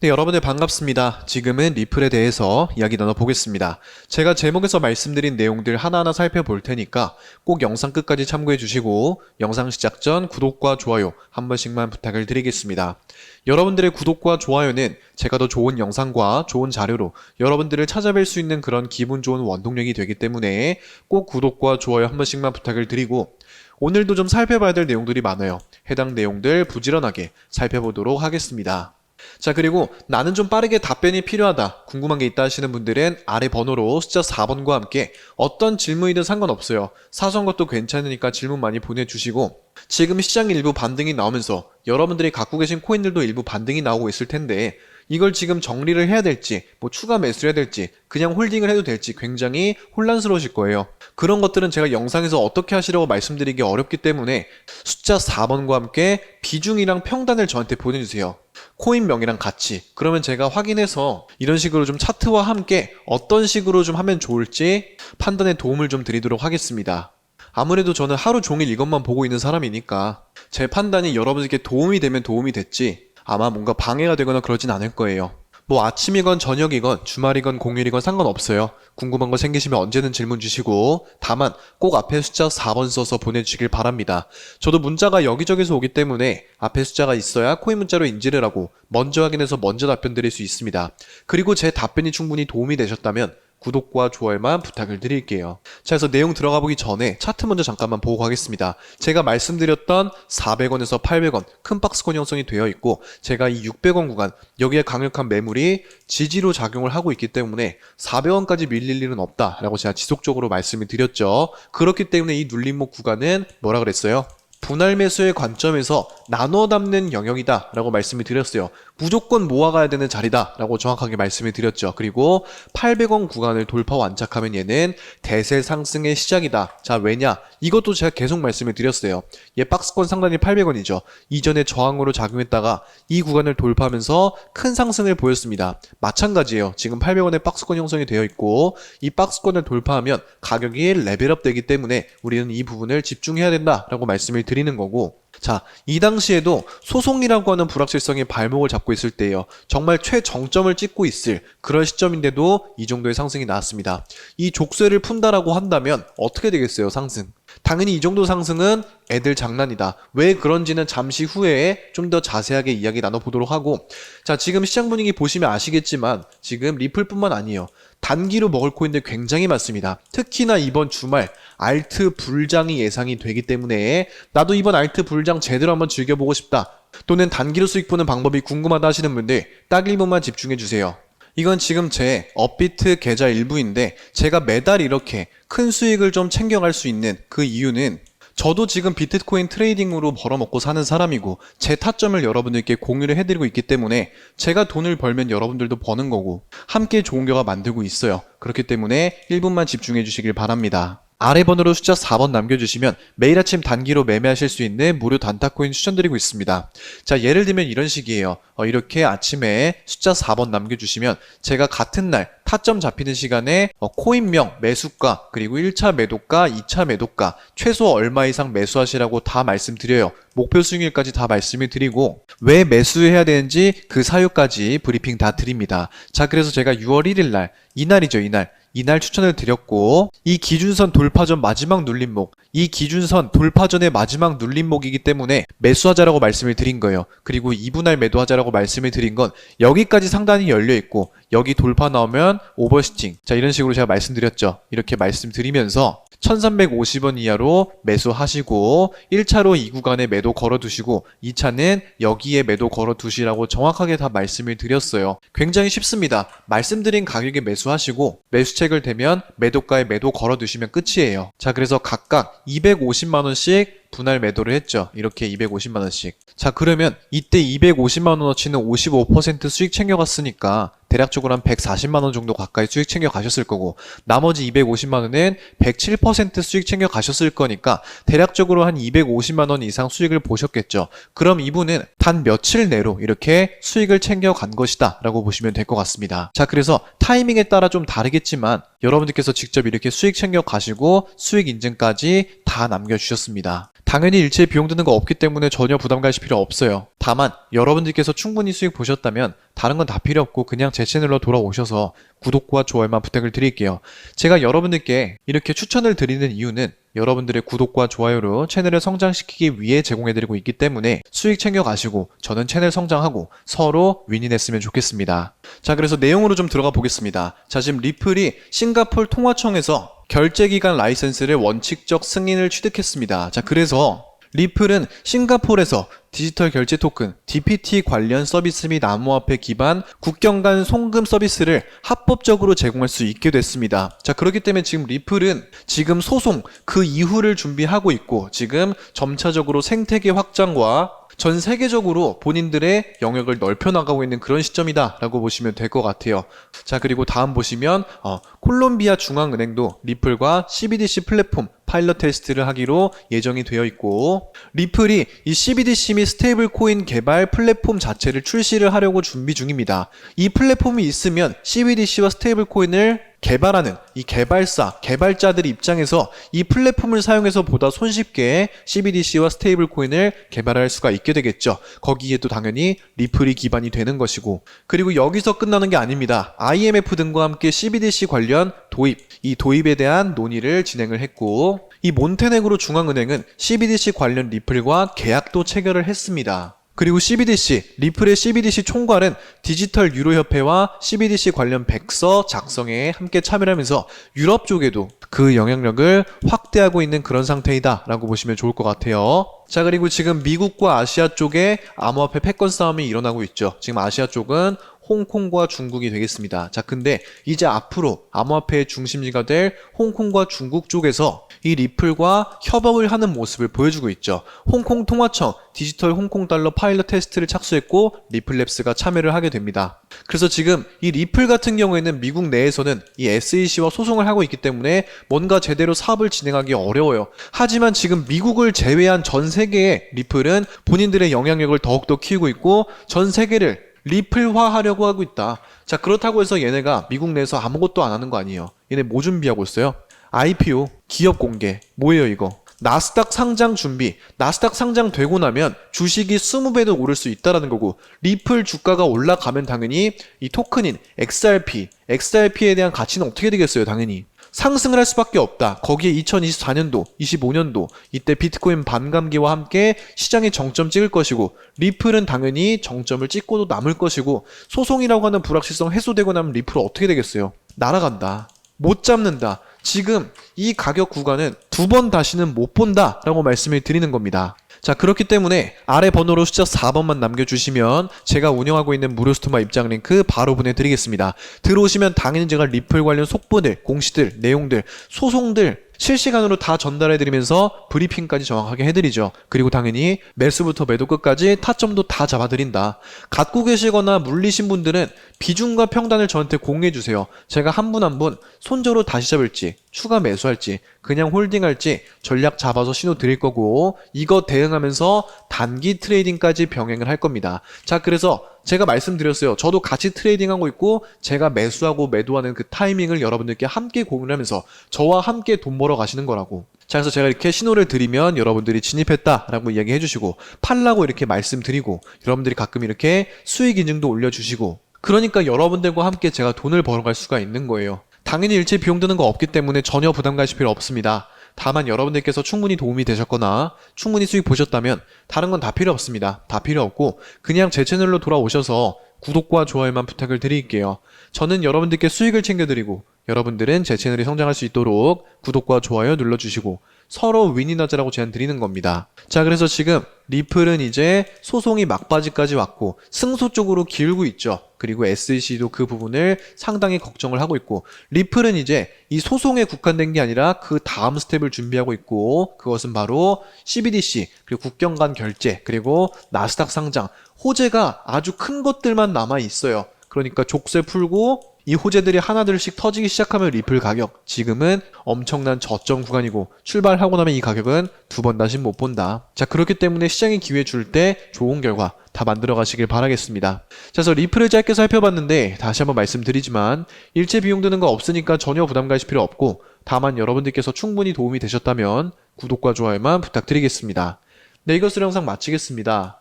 네, 여러분들 반갑습니다. 지금은 리플에 대해서 이야기 나눠보겠습니다. 제가 제목에서 말씀드린 내용들 하나하나 살펴볼 테니까 꼭 영상 끝까지 참고해 주시고 영상 시작 전 구독과 좋아요 한 번씩만 부탁을 드리겠습니다. 여러분들의 구독과 좋아요는 제가 더 좋은 영상과 좋은 자료로 여러분들을 찾아뵐 수 있는 그런 기분 좋은 원동력이 되기 때문에 꼭 구독과 좋아요 한 번씩만 부탁을 드리고 오늘도 좀 살펴봐야 될 내용들이 많아요. 해당 내용들 부지런하게 살펴보도록 하겠습니다. 자, 그리고 나는 좀 빠르게 답변이 필요하다. 궁금한 게 있다 하시는 분들은 아래 번호로 숫자 4번과 함께 어떤 질문이든 상관없어요. 사소한 것도 괜찮으니까 질문 많이 보내주시고 지금 시장 일부 반등이 나오면서 여러분들이 갖고 계신 코인들도 일부 반등이 나오고 있을 텐데 이걸 지금 정리를 해야 될지, 뭐 추가 매수를 해야 될지, 그냥 홀딩을 해도 될지 굉장히 혼란스러우실 거예요. 그런 것들은 제가 영상에서 어떻게 하시려고 말씀드리기 어렵기 때문에 숫자 4번과 함께 비중이랑 평단을 저한테 보내주세요. 코인명이랑 같이. 그러면 제가 확인해서 이런 식으로 좀 차트와 함께 어떤 식으로 좀 하면 좋을지 판단에 도움을 좀 드리도록 하겠습니다. 아무래도 저는 하루 종일 이것만 보고 있는 사람이니까 제 판단이 여러분에게 도움이 되면 도움이 됐지 아마 뭔가 방해가 되거나 그러진 않을 거예요. 뭐 아침이건 저녁이건 주말이건 공휴일이건 상관없어요. 궁금한 거 생기시면 언제든 질문 주시고 다만 꼭 앞에 숫자 4번 써서 보내주시길 바랍니다. 저도 문자가 여기저기서 오기 때문에 앞에 숫자가 있어야 코인 문자로 인지를 하고 먼저 확인해서 먼저 답변 드릴 수 있습니다. 그리고 제 답변이 충분히 도움이 되셨다면 구독과 좋아요만 부탁을 드릴게요. 자, 그래서 내용 들어가 보기 전에 차트 먼저 잠깐만 보고 가겠습니다. 제가 말씀드렸던 400원에서 800원 큰 박스권 형성이 되어 있고 제가 이 600원 구간 여기에 강력한 매물이 지지로 작용을 하고 있기 때문에 400원까지 밀릴 일은 없다라고 제가 지속적으로 말씀을 드렸죠. 그렇기 때문에 이 눌림목 구간은 뭐라 그랬어요? 분할 매수의 관점에서 나눠 담는 영역이다 라고 말씀을 드렸어요. 무조건 모아가야 되는 자리다 라고 정확하게 말씀을 드렸죠. 그리고 800원 구간을 돌파 완착하면 얘는 대세 상승의 시작이다. 자, 왜냐? 이것도 제가 계속 말씀을 드렸어요. 얘 박스권 상단이 800원이죠. 이전에 저항으로 작용했다가 이 구간을 돌파하면서 큰 상승을 보였습니다. 마찬가지예요. 지금 800원의 박스권 형성이 되어 있고 이 박스권을 돌파하면 가격이 레벨업 되기 때문에 우리는 이 부분을 집중해야 된다라고 말씀을 드리는 거고 자, 이 당시에도 소송이라고 하는 불확실성이 발목을 잡고 있을 때예요. 정말 최정점을 찍고 있을 그런 시점인데도 이 정도의 상승이 나왔습니다. 이 족쇄를 푼다라고 한다면 어떻게 되겠어요, 상승? 당연히 이 정도 상승은 애들 장난이다. 왜 그런지는 잠시 후에 좀 더 자세하게 이야기 나눠보도록 하고 자 지금 시장 분위기 보시면 아시겠지만 지금 리플뿐만 아니에요. 단기로 먹을 코인들 굉장히 많습니다. 특히나 이번 주말 알트 불장이 예상이 되기 때문에 나도 이번 알트 불장 제대로 한번 즐겨보고 싶다. 또는 단기로 수익 보는 방법이 궁금하다 하시는 분들 딱 1분만 집중해 주세요. 이건 지금 제 업비트 계좌 일부인데 제가 매달 이렇게 큰 수익을 좀 챙겨갈 수 있는 그 이유는 저도 지금 비트코인 트레이딩으로 벌어먹고 사는 사람이고 제 타점을 여러분들께 공유를 해드리고 있기 때문에 제가 돈을 벌면 여러분들도 버는 거고 함께 좋은 결과 만들고 있어요. 그렇기 때문에 1분만 집중해 주시길 바랍니다. 아래 번호로 숫자 4번 남겨주시면 매일 아침 단기로 매매하실 수 있는 무료 단타코인 추천드리고 있습니다. 자, 예를 들면 이런 식이에요. 어, 이렇게 아침에 숫자 4번 남겨주시면 제가 같은 날 타점 잡히는 시간에 어, 코인명, 매수가, 그리고 1차 매도가, 2차 매도가, 최소 얼마 이상 매수하시라고 다 말씀드려요. 목표 수익률까지 다 말씀을 드리고 왜 매수해야 되는지 그 사유까지 브리핑 다 드립니다. 자, 그래서 제가 6월 1일 날, 이날이죠, 이날. 이날 추천을 드렸고 이 기준선 돌파전 마지막 눌림목 이 기준선 돌파전의 마지막 눌림목이기 때문에 매수하자라고 말씀을 드린 거예요. 그리고 2분할 매도하자라고 말씀을 드린 건 여기까지 상단이 열려 있고 여기 돌파 나오면 오버시팅 자 이런 식으로 제가 말씀드렸죠. 이렇게 말씀드리면서 1350원 이하로 매수하시고 1차로 이 구간에 매도 걸어두시고 2차는 여기에 매도 걸어두시라고 정확하게 다 말씀을 드렸어요. 굉장히 쉽습니다. 말씀드린 가격에 매수하시고 매수책을 대면 매도가에 매도 걸어두시면 끝이에요. 자 그래서 각각 250만원씩 분할 매도를 했죠. 이렇게 250만 원씩. 자, 그러면 이때 250만 원어치는 55% 수익 챙겨갔으니까 대략적으로 한 140만 원 정도 가까이 수익 챙겨 가셨을 거고, 나머지 250만 원은 107% 수익 챙겨 가셨을 거니까 대략적으로 한 250만 원 이상 수익을 보셨겠죠. 그럼 이분은 단 며칠 내로 이렇게 수익을 챙겨 간 것이다 라고 보시면 될 것 같습니다. 자, 그래서 타이밍에 따라 좀 다르겠지만 여러분들께서 직접 이렇게 수익 챙겨 가시고 수익 인증까지 다 남겨 주셨습니다. 당연히 일체의 비용 드는 거 없기 때문에 전혀 부담 가실 필요 없어요. 다만 여러분들께서 충분히 수익 보셨다면 다른 건 다 필요 없고 그냥 제 채널로 돌아오셔서 구독과 좋아요만 부탁을 드릴게요. 제가 여러분들께 이렇게 추천을 드리는 이유는 여러분들의 구독과 좋아요로 채널을 성장시키기 위해 제공해드리고 있기 때문에 수익 챙겨가시고 저는 채널 성장하고 서로 윈윈했으면 좋겠습니다. 자, 그래서 내용으로 좀 들어가 보겠습니다. 자, 지금 리플이 싱가폴 통화청에서 결제기간 라이센스를 원칙적 승인을 취득했습니다. 자, 그래서 리플은 싱가폴에서 디지털 결제 토큰 DPT 관련 서비스 및 암호화폐 기반 국경 간 송금 서비스를 합법적으로 제공할 수 있게 됐습니다. 자, 그렇기 때문에 지금 리플은 지금 소송 그 이후를 준비하고 있고 지금 점차적으로 생태계 확장과 전 세계적으로 본인들의 영역을 넓혀 나가고 있는 그런 시점이다라고 보시면 될 것 같아요. 자 그리고 다음 보시면 어, 콜롬비아 중앙은행도 리플과 CBDC 플랫폼 파일럿 테스트를 하기로 예정이 되어 있고 리플이 이 CBDC 및 스테이블 코인 개발 플랫폼 자체를 출시를 하려고 준비 중입니다. 이 플랫폼이 있으면 CBDC와 스테이블 코인을 개발하는 이 개발사, 개발자들 입장에서 이 플랫폼을 사용해서 보다 손쉽게 CBDC와 스테이블 코인을 개발할 수가 있게 되겠죠. 거기에도 당연히 리플이 기반이 되는 것이고 그리고 여기서 끝나는 게 아닙니다. IMF 등과 함께 CBDC 관련 도입, 이 도입에 대한 논의를 진행을 했고 이 몬테네그로 중앙은행은 CBDC 관련 리플과 계약도 체결을 했습니다. 그리고 CBDC, 리플의 CBDC 총괄은 디지털 유로협회와 CBDC 관련 백서 작성에 함께 참여를 하면서 유럽 쪽에도 그 영향력을 확대하고 있는 그런 상태이다 라고 보시면 좋을 것 같아요. 자, 그리고 지금 미국과 아시아 쪽에 암호화폐 패권 싸움이 일어나고 있죠. 지금 아시아 쪽은 홍콩과 중국이 되겠습니다. 자, 근데 이제 앞으로 암호화폐의 중심지가 될 홍콩과 중국 쪽에서 이 리플과 협업을 하는 모습을 보여주고 있죠. 홍콩 통화청 디지털 홍콩 달러 파일럿 테스트를 착수했고 리플랩스가 참여를 하게 됩니다. 그래서 지금 이 리플 같은 경우에는 미국 내에서는 이 SEC와 소송을 하고 있기 때문에 뭔가 제대로 사업을 진행하기 어려워요. 하지만 지금 미국을 제외한 전 세계의 리플은 본인들의 영향력을 더욱더 키우고 있고 전 세계를 리플화하려고 하고 있다. 자, 그렇다고 해서 얘네가 미국 내에서 아무것도 안 하는 거 아니에요. 얘네 뭐 준비하고 있어요? IPO, 기업 공개. 뭐예요, 이거? 나스닥 상장 준비. 나스닥 상장 되고 나면 주식이 20배도 오를 수 있다라는 거고, 리플 주가가 올라가면 당연히 이 토큰인 XRP, XRP에 대한 가치는 어떻게 되겠어요, 당연히. 상승을 할 수밖에 없다. 거기에 2024년도, 25년도 이때 비트코인 반감기와 함께 시장이 정점 찍을 것이고 리플은 당연히 정점을 찍고도 남을 것이고 소송이라고 하는 불확실성 해소되고 나면 리플은 어떻게 되겠어요? 날아간다. 못 잡는다. 지금 이 가격 구간은 두 번 다시는 못 본다라고 말씀을 드리는 겁니다. 자, 그렇기 때문에 아래 번호로 숫자 4번만 남겨주시면 제가 운영하고 있는 무료 스토마 입장 링크 바로 보내드리겠습니다. 들어오시면 당연히 제가 리플 관련 속보들, 공시들, 내용들, 소송들 실시간으로 다 전달해드리면서 브리핑까지 정확하게 해드리죠. 그리고 당연히 매수부터 매도 끝까지 타점도 다 잡아드린다. 갖고 계시거나 물리신 분들은 비중과 평단을 저한테 공유해주세요. 제가 한 분 한 분 손절로 다시 잡을지, 추가 매수할지, 그냥 홀딩할지 전략 잡아서 신호 드릴 거고, 이거 대응하면서 단기 트레이딩까지 병행을 할 겁니다. 자, 그래서 제가 말씀드렸어요. 저도 같이 트레이딩하고 있고 제가 매수하고 매도하는 그 타이밍을 여러분들께 함께 공유하면서 저와 함께 돈 벌어 가시는 거라고. 자, 그래서 제가 이렇게 신호를 드리면 여러분들이 진입했다라고 이야기해 주시고 팔라고 이렇게 말씀드리고 여러분들이 가끔 이렇게 수익 인증도 올려 주시고 그러니까 여러분들과 함께 제가 돈을 벌어갈 수가 있는 거예요. 당연히 일체 비용 드는 거 없기 때문에 전혀 부담 가실 필요 없습니다. 다만 여러분들께서 충분히 도움이 되셨거나 충분히 수익 보셨다면 다른 건 다 필요 없습니다. 다 필요 없고 그냥 제 채널로 돌아오셔서 구독과 좋아요만 부탁을 드릴게요. 저는 여러분들께 수익을 챙겨드리고 여러분들은 제 채널이 성장할 수 있도록 구독과 좋아요 눌러주시고 서로 윈윈하자라고 제안 드리는 겁니다. 자, 그래서 지금 리플은 이제 소송이 막바지까지 왔고 승소 쪽으로 기울고 있죠. 그리고 SEC도 그 부분을 상당히 걱정을 하고 있고 리플은 이제 이 소송에 국한된 게 아니라 그 다음 스텝을 준비하고 있고 그것은 바로 CBDC 그리고 국경 간 결제 그리고 나스닥 상장 호재가 아주 큰 것들만 남아 있어요. 그러니까 족쇄 풀고 이 호재들이 하나둘씩 터지기 시작하면 리플 가격 지금은 엄청난 저점 구간이고 출발하고 나면 이 가격은 두 번 다시 못 본다. 자 그렇기 때문에 시장이 기회 줄 때 좋은 결과 다 만들어 가시길 바라겠습니다. 자 그래서 리플을 짧게 살펴봤는데 다시 한번 말씀드리지만 일체 비용 드는 거 없으니까 전혀 부담 가실 필요 없고 다만 여러분들께서 충분히 도움이 되셨다면 구독과 좋아요만 부탁드리겠습니다. 네 이것으로 영상 마치겠습니다.